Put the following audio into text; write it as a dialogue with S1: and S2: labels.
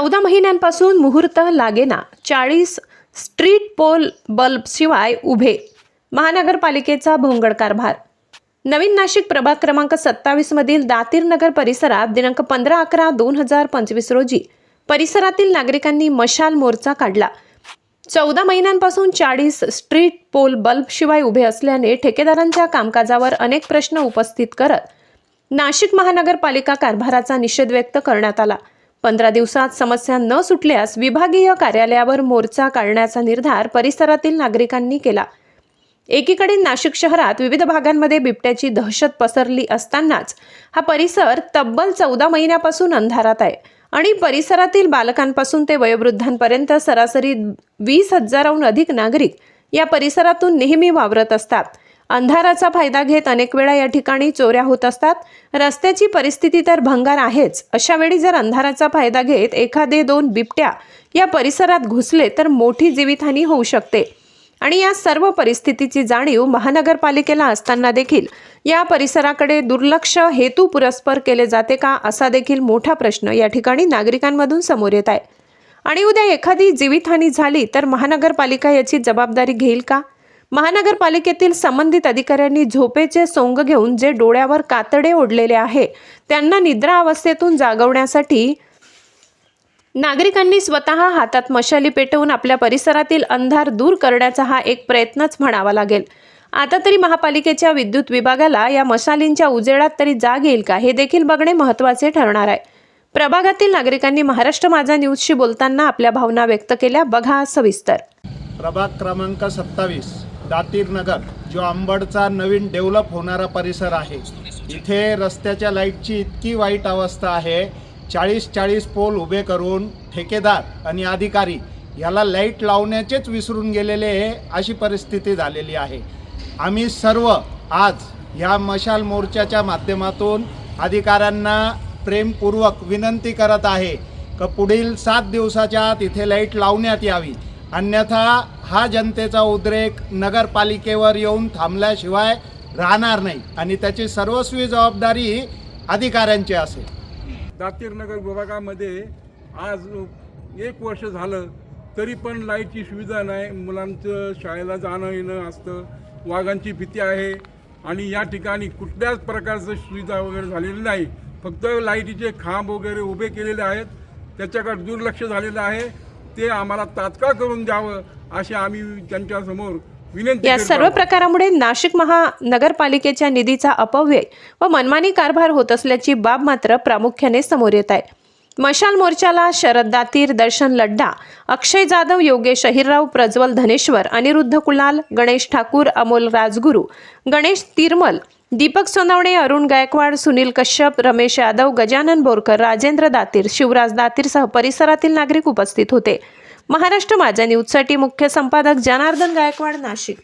S1: चौदा महिन्यांपासून मुहूर्त लागेना चाळीस स्ट्रीट पोल बल्बशिवाय उभे. महानगरपालिकेचा भोंगड कारभार नवीन नाशिक प्रभाग क्रमांक सत्तावीसमधील दातीर नगर परिसरात दिनांक पंधरा अकरा दोन हजार पंचवीस रोजी परिसरातील नागरिकांनी मशाल मोर्चा काढला. चौदा महिन्यांपासून चाळीस स्ट्रीट पोल बल्बशिवाय उभे असल्याने ठेकेदारांच्या कामकाजावर अनेक प्रश्न उपस्थित करत नाशिक महानगरपालिका कारभाराचा निषेध व्यक्त करण्यात आला. पंधरा दिवसात समस्या न सुटल्यास विभागीय कार्यालयावर मोर्चा काढण्याचा निर्धार परिसरातील नागरिकांनी केला. एकीकडे नाशिक शहरात विविध भागांमध्ये बिबट्याची दहशत पसरली असतानाच हा परिसर तब्बल चौदा महिन्यापासून अंधारात आहे आणि परिसरातील बालकांपासून ते वयोवृद्धांपर्यंत सरासरी वीस हजाराहून अधिक नागरिक या परिसरातून नेहमी वावरत असतात. अंधाराचा फायदा घेत अनेक वेळा या ठिकाणी चोऱ्या होत असतात. रस्त्याची परिस्थिती तर भंगार आहेच. अशा वेळी जर अंधाराचा फायदा घेत एखादे दोन बिबट्या या परिसरात घुसले तर मोठी जीवितहानी होऊ शकते. आणि या सर्व परिस्थितीची जाणीव महानगरपालिकेला असताना देखील या परिसराकडे दुर्लक्ष हेतू पुरस्पर केले जाते का असा देखील मोठा प्रश्न या ठिकाणी नागरिकांमधून समोर येत आहे. आणि उद्या एखादी जीवितहानी झाली तर महानगरपालिका याची जबाबदारी घेईल का? महानगरपालिकेतील संबंधित अधिकाऱ्यांनी झोपेचे सोंग घेऊन जे डोळ्यावर कातडे ओढलेले आहे त्यांना निद्रा अवस्थेतून जागवण्यासाठी नागरिकांनी स्वतः हातात मशाली पेटवून आपल्या परिसरातील अंधार दूर करण्याचा हा एक प्रयत्नच म्हणावा लागेल. आता तरी महापालिकेच्या विद्युत विभागाला या मशालींच्या उजेडात तरी जाग येईल का हे देखील बघणे महत्त्वाचे ठरणार आहे. प्रभागातील नागरिकांनी महाराष्ट्र माझा न्यूजशी बोलताना आपल्या भावना व्यक्त केल्या बघा सविस्तर.
S2: प्रभाग क्रमांक सत्तावीस. दातीरनगर जो अंबडचा नवीन डेव्हलप होणारा परिसर आहे. इथे रस्त्याच्या लाईटची इतकी वाईट अवस्था आहे. चाळीस चाळीस पोल उभे करून ठेकेदार आणि अधिकारी याला लाइट लावण्याचेच विसरून गेलेले अशी परिस्थिती झालेली आहे. आम्ही सर्व आज ह्या मशाल मोर्चाच्या माध्यमातून अधिकाऱ्यांना प्रेमपूर्वक विनंती करत आहे का पुढील सात दिवसाच्या आत इथे लाइट लावण्यात यावी. अन्यथा हा जनतेचा उद्रेक नगरपालिकेवर येऊन थांबल्याशिवाय राहणार नाही आणि त्याची सर्वस्वी जबाबदारी अधिकाऱ्यांची असेल.
S3: दातीर नगर विभागामध्ये आज एक वर्ष झालं तरी पण लाईटची सुविधा नाही. मुलांचं शाळेला जाणं येणं असतं. वाघांची भीती आहे. आणि या ठिकाणी कुठल्याच प्रकारचं सुविधा वगैरे झालेली नाही. फक्त लाईटीचे खांब वगैरे उभे केलेले आहेत. त्याच्याकडे दुर्लक्ष झालेलं आहे. ते आम्हाला तात्काळ करून द्यावं असे आम्ही त्यांच्यासमोर विनंती
S1: या सर्व. प्रकारामुळे नाशिक महानगरपालिकेच्या निधीचा अपव्यय व मनमानी कारभार होत असल्याची बाब मात्र प्रामुख्याने समोर येत आहे मशाल मोर्चाला शरद दातीर दर्शन लड्डा अक्षय जाधव योगेश अहिरराव प्रज्वल धनेश्वर अनिरुद्ध कुलाल गणेश ठाकूर अमोल राजगुरू गणेश तिरमल दीपक सोनवणे अरुण गायकवाड सुनील कश्यप रमेश यादव गजानन बोरकर राजेंद्र दातीर शिवराज दातीरसह परिसरातील नागरिक उपस्थित होते. महाराष्ट्र माझ्या न्यूजसाठी मुख्य संपादक जनार्दन गायकवाड नाशिक.